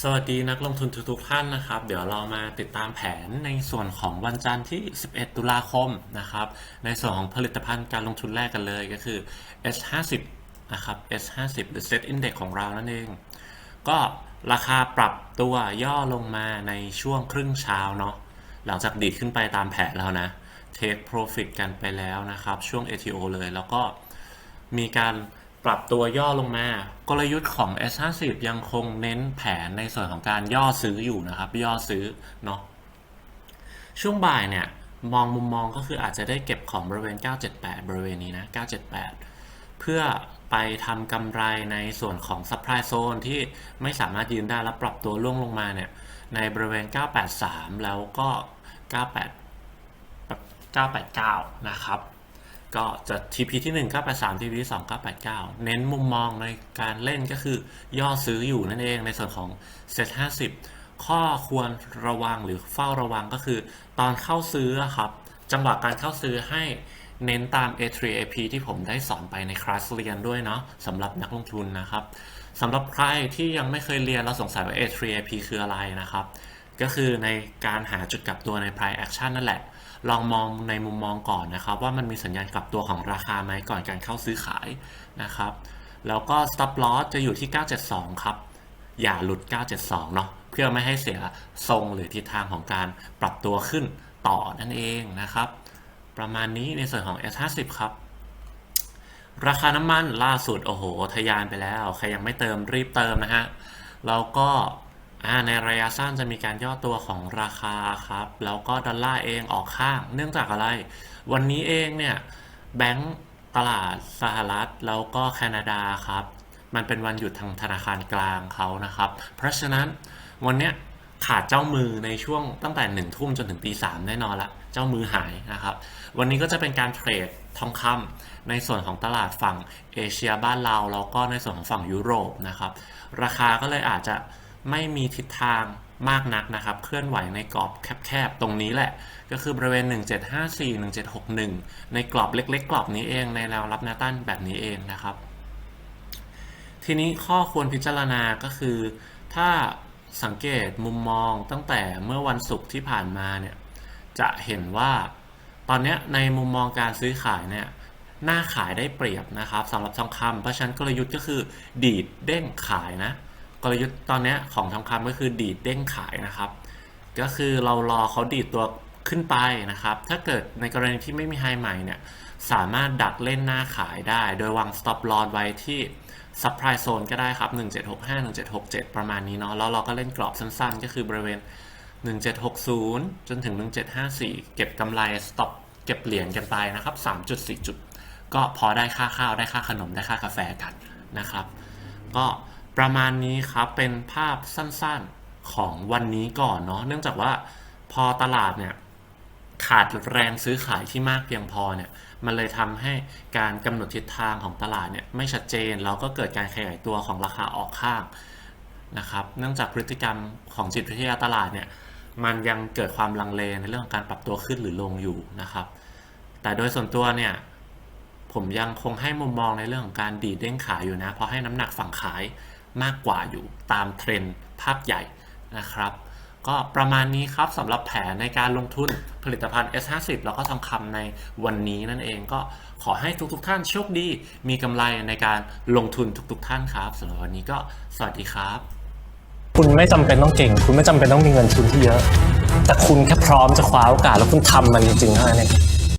สวัสดีนักลงทุนทุกๆท่านนะครับ เดี๋ยวเรามาติดตามแผนในส่วนของวันจันทร์ที่ 11 ตุลาคมนะครับ ในส่วนของผลิตภัณฑ์การลงทุนแรกกันเลยก็คือ S50 นะครับ S50 หรือ Set Index ของเรานั่นเอง ก็ราคาปรับตัวย่อลงมาในช่วงครึ่งเช้าเนาะหลังจากดีดขึ้นไปตามแผนแล้วนะ Take Profit กันไปแล้วนะครับ ช่วง ATO เลยแล้วก็มีการ ปรับตัวย่อลงมา กลยุทธ์ของ S50 ยังคงเน้นแผนในส่วนของการย่อซื้ออยู่นะครับ ย่อซื้อเนาะช่วงบ่ายเนี่ยมองมุมมองก็คืออาจจะได้เก็บของบริเวณ 978 บริเวณนี้นะ 978 เพื่อไปทำกำไรในส่วนของ supply zone ที่ไม่สามารถยืนได้แล้วปรับตัวล่วงลงมาเนี่ยในบริเวณ 983 แล้วก็ 98 989 นะครับ ก็จะ TP ที่ 1 983 TP ที่2 989 เน้นมุมมองในการเล่นก็คือย่อซื้ออยู่นั่นเองในส่วนของ Set 50 ข้อควรระวังหรือเฝ้าระวังก็คือ ตอนเข้าซื้อครับ จังหวะการเข้าซื้อให้เน้นตาม A3AP ที่ผมได้สอนไปในคลาสเรียนด้วยเนาะสำหรับนักลงทุนนะครับสำหรับใครที่ยังไม่เคยเรียนแล้วสงสัยว่า A3AP คืออะไรนะครับ ก็คือในการหาจุดกลับตัวใน price action นั่นแหละ ลองมองในมุมมองก่อนนะครับว่ามันมีสัญญาณกลับตัวของราคาไหมก่อนการเข้าซื้อขายนะครับ แล้วก็ stop loss จะอยู่ที่ 972 ครับ อย่าหลุด 972 เนาะเพื่อไม่ให้เสียทรงหรือทิศทางของการปรับตัวขึ้นต่อนั่นเองนะครับ ประมาณนี้ในส่วนของ S50 ครับราคาน้ำมันล่าสุด โอ้โห ทะยานไปแล้ว ใครยังไม่เติมรีบเติมนะฮะ แล้วก็ ในระยะสั้นจะมีการย่อตัวของราคาครับ แล้วก็ดอลลาร์เองออกข้าง เนื่องจากอะไร วันนี้เองเนี่ยแบงก์ตลาดสหรัฐแล้วก็แคนาดาครับ มันเป็นวันหยุดทางธนาคารกลางเขานะครับ เพราะฉะนั้นวันเนี้ยขาดเจ้ามือในช่วงตั้งแต่หนึ่งทุ่มจนถึงตีสามแน่นอนละ เจ้ามือหายนะครับ วันนี้ก็จะเป็นการเทรดทองคำในส่วนของตลาดฝั่งเอเชียบ้านเราแล้วก็ในส่วนของฝั่งยุโรปนะครับ ราคาก็เลยอาจจะ ไม่มีทิศทางมากนักนะครับ เคลื่อนไหวในกรอบแคบๆ ตรงนี้แหละ ก็คือบริเวณ 1754 1761 ในกรอบเล็กๆ กรอบนี้เอง ในแนวรับแนวต้านแบบนี้เองนะครับ ทีนี้ข้อควรพิจารณาก็คือ ถ้าสังเกตมุมมองตั้งแต่เมื่อวันศุกร์ที่ผ่านมาเนี่ย จะเห็นว่า ตอนนี้ในมุมมองการซื้อขายเนี่ยหน้าขายได้เปรียบนะครับสำหรับทองคำเพราะฉะนั้นกลยุทธ์ก็คือ ดีดเด้งขายนะ กลยุทธ์ตอนนี้ของทองคำก็คือดีดเด้งขายนะครับ ก็คือเรารอเขาดีดตัวขึ้นไปนะครับ ถ้าเกิดในกรณีที่ไม่มีไฮใหม่เนี่ยสามารถดักเล่นหน้าขายได้ โดยวาง stop loss ไว้ที่ supply zone ก็ได้ครับ 1765 1767 ประมาณนี้เนาะแล้วเราก็เล่นกรอบสั้นๆ ก็คือบริเวณ 1760 จนถึง 1754 เก็บกำไร stop เก็บเหรียญกันไปนะครับ 3.4 จุด ก็พอได้ค่าข้าวได้ค่าขนมได้ค่ากาแฟกันนะครับ ก็ ประมาณนี้ครับเป็นภาพสั้นๆของวันนี้ก่อนเนาะเนื่องจากว่าพอตลาดเนี่ยขาดแรงซื้อขายที่มากเพียงพอเนี่ยมันเลยทำให้การกำหนดทิศทางของตลาดเนี่ยไม่ชัดเจนแล้วก็เกิดการขยายตัวของราคาออกข้างนะครับเนื่องจากพฤติกรรมของจิตวิทยาตลาดเนี่ยมันยังเกิดความลังเลในเรื่องของการปรับตัวขึ้นหรือลงอยู่นะครับ แต่โดยส่วนตัวเนี่ยผมยังคงให้มุมมองในเรื่องของการดีดเด้งขายอยู่นะเพราะให้น้ำหนักฝั่งขาย มากกว่าอยู่ตามเทรนด์ภาพใหญ่นะครับ ก็ประมาณนี้ครับสำหรับแผนในการลงทุนผลิตภัณฑ์ S50 แล้วก็ทองคำในวันนี้นั่นเองก็ขอให้ทุกๆทท่านโชคดี มีกำไรในการลงทุนทุก ๆ ท่านครับสำหรับวันนี้ก็สวัสดีครับ คุณไม่จำเป็นต้องเก่ง คุณไม่จำเป็นต้องมีเงินทุนที่เยอะ แต่คุณแค่พร้อมจะคว้าโอกาสแล้วคุณทำมันจริงๆเท่านั้นเอง